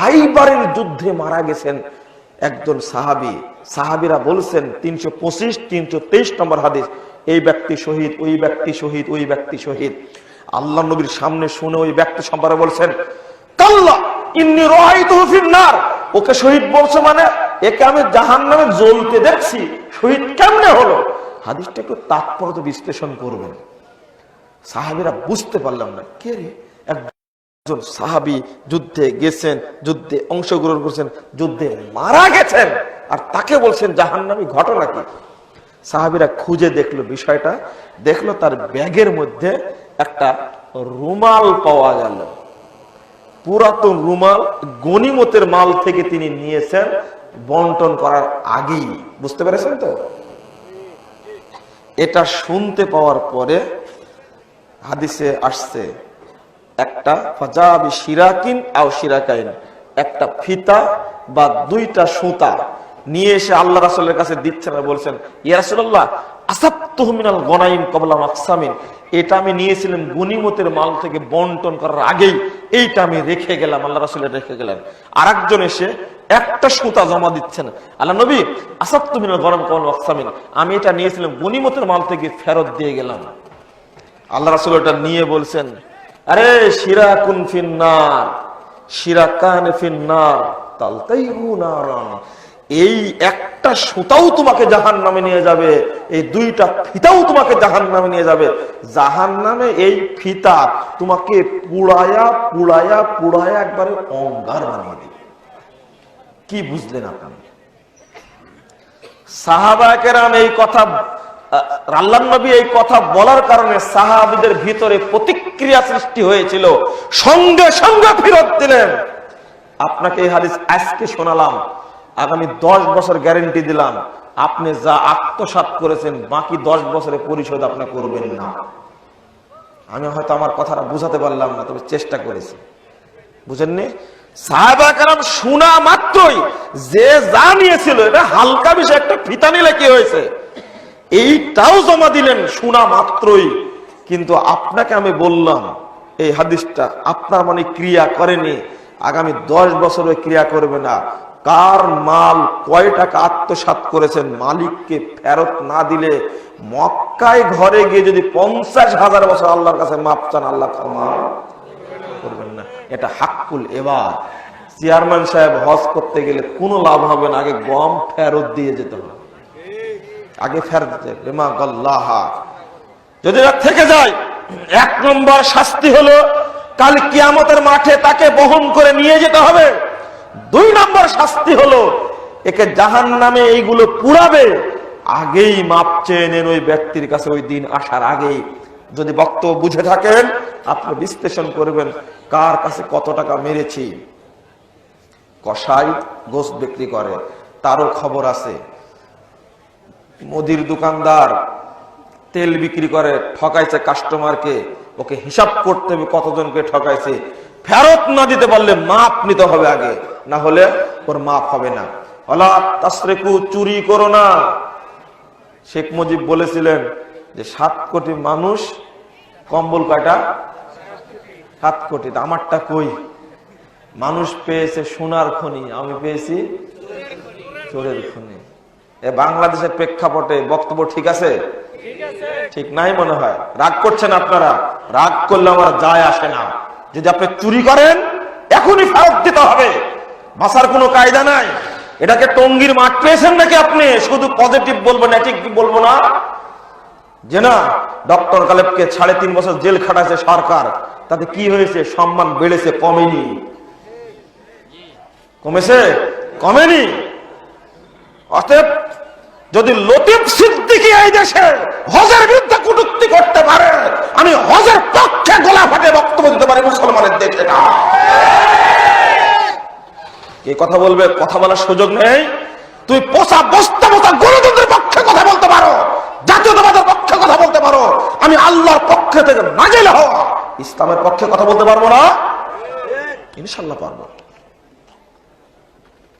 খাইবারের যুদ্ধে মারা গেছেন একজন সাহাবি। সাহাবিরা বলছেন, তিনশো পঁচিশ, তিনশো তেইশ নম্বর হাদিস, এই ব্যক্তি শহীদ, ওই ব্যক্তি শহীদ, ওই ব্যক্তি শহীদ। আল্লাহ নবীর সামনে শুনে ওই ব্যক্তি সম্পর্কে বলছেন, কাল্লা, ইন্নি রহাইতু নার ওকে শহীদ বলছে মানে একে আমি জাহান্নামে জ্বলতে দেখছি। শহীদ কেমনে হলো? হাদিসটা একটু তাৎপর্য বিশ্লেষণ করবেন। সাহাবিরা বুঝতে পারলাম না, কে রে? একজন সাহাবি যুদ্ধে গেছেন, যুদ্ধে অংশগ্রহণ করছেন, যুদ্ধে মারা গেছেন। আর তাকে বলছেন, জাহান্নামী ঘটনা কি? সাহাবিরা খুঁজে দেখল বিষয়টা, দেখল তার ব্যাগের মধ্যে একটা রুমাল পাওয়া গেল। পুরাতন রুমাল গনিমতের মাল থেকে তিনি নিয়েছেন, বন্টন করার আগেই। বুঝতে পেরেছেন তো? এটা শুনতে পাওয়ার পরে হাদিসে আসছে একটা ফাজাবি শিরাকিন আও একটা ফিতা বা দুইটা সুতা নিয়ে এসে আল্লাহ রাসুলের কাছে দিচ্ছেন আর বলছেন ইয়ারসুল্লাহ গনাইম এটা আমি নিয়েছিলাম মাল থেকে করার আগেই। এইটা আমি রেখে গেলাম, আল্লাহ রাসুলের রেখে গেলেন। আর একজন এসে একটা সুতা জমা দিচ্ছেন। আল্লাহ নবী আসাব তহমিনাল গরম কবল আকসামিন আমি এটা নিয়েছিলাম গনিমতের মাল থেকে ফেরত দিয়ে গেলাম। আল্লাহ রাসুল এটা নিয়ে বলছেন আরে শিরা কুন ফিন্নার শিরা কান ফিন্নার তালতাই এই একটা সুতাও তোমাকে জাহান নামে নিয়ে যাবে, এই দুইটা ফিতাও তোমাকে জাহান নামে নিয়ে যাবে। জাহান নামে এই ফিতা তোমাকে পুড়ায়া পুড়ায়া পুড়ায়া একবারে অঙ্গার বানিয়ে দিবে। কি বুঝলেন আপনি সাহাবাকেরাম এই কথা আল্লাহ এই কথা বলার কারণে সাহাবিদের ভিতরে প্রতিক্রিয়া সৃষ্টি হয়েছিল। সঙ্গে সঙ্গে ফেরত দিলেন। আপনাকে এই হাদিস আজকে শোনালাম। আগামী দশ বছর গ্যারেন্টি দিলাম। আপনি যা আত্মসাত করেছেন, বাকি দশ বছরে পরিশোধ আপনি করবেন না। আমি হয়তো আমার কথাটা বুঝাতে পারলাম না, তবে চেষ্টা করেছি। বুঝেননি? সাহাবাকারাম শোনা মাত্রই যে যা নিয়েছিল এটা হালকা বিষয়, একটা ফিতা নিলে কি হয়েছে। এইটাও জমা দিলেন শোনা মাত্রই কিন্তু আপনাকে আমি বললাম, এই হাদিসটা আপনার মানে ক্রিয়া করেনি। আগামী দশ বছরে ক্রিয়া করবে না। কার মাল কয় টাকা আত্মসাত করেছেন, মালিককে ফেরত না দিলে মক্কায় ঘরে গিয়ে যদি পঞ্চাশ হাজার বছর আল্লাহর কাছে মাপ চান, আল্লাহ ক্ষমা করবেন না। এটা হাক্কুল এবার চেয়ারম্যান সাহেব হজ করতে গেলে কোনো লাভ হবে না, আগে গম ফেরত দিয়ে যেতে হবে। আগে ফেরত বেমা গল্লাহা। যদি থেকে যায়, এক নম্বর শাস্তি হলো, কাল কিয়ামতের মাঠে তাকে বহন করে নিয়ে যেতে হবে। দুই নম্বর শাস্তি হলো, একে জাহান নামে এইগুলো পুরাবে আগেই মাপ চেয়ে নেন ওই ব্যক্তির কাছে ওই দিন আসার আগেই। যদি বক্তব্য বুঝে থাকেন, আপনি বিশ্লেষণ করবেন, কার কাছে কত টাকা মেরেছি। কষাই গোস বিক্রি করে, তারও খবর আছে। মুদির দোকানদার তেল বিক্রি করে, ঠকাইছে কাস্টমারকে ওকে হিসাব করতে হবে কতজনকে ঠকাইছে। ফেরত না দিতে পারলে মাপ নিতে হবে আগে, না হলে ওর মাপ হবে না। চুরি করো না। শেখ মুজিব বলেছিলেন যে, সাত কোটি মানুষ, কম্বল কয়টা? সাত কোটি। আমারটা কই? মানুষ পেয়েছে সোনার খনি, আমি পেয়েছি চোরের খনি। বাংলাদেশের প্রেক্ষাপটে বক্তব্য ঠিক আছে? ঠিক নাই মনে হয়। রাগ করছেন আপনারা? রাগ করলে আমার যায় আসে না। যদি আপনি চুরি করেন, এখনই ফেরত দিতে হবে। বাসার কোনো কায়দা নাই। এটাকে টঙ্গির মাঠ পেয়েছেন নাকি আপনি? শুধু পজিটিভ বলব নেটিভ বলব না। যে না, ডক্টর কালেবকে সাড়ে তিন বছর জেল খাটাইছে সরকার। তাতে কি হয়েছে? সম্মান বেড়েছে, কমেনি। কমেছে? কমেনি? অতএব যদি লতিফ সিদ্দিকি এই দেশে হজের বিরুদ্ধে কটুক্তি করতে পারে, আমি হজের পক্ষে গোলা ফাটে বক্তব্য দিতে পারি মুসলমানের দেশে না। কে কথা বলবে, কথা বলার সুযোগ নেই। তুই পোষা বস্তা বস্তা গণতন্ত্রের পক্ষে কথা বলতে পারো, জাতীয়তাবাদের পক্ষে কথা বলতে পারো। আমি আল্লাহর পক্ষে থেকে নাজেল হওয়া ইসলামের পক্ষে কথা বলতে পারব না। ইনশাল্লাহ পারব।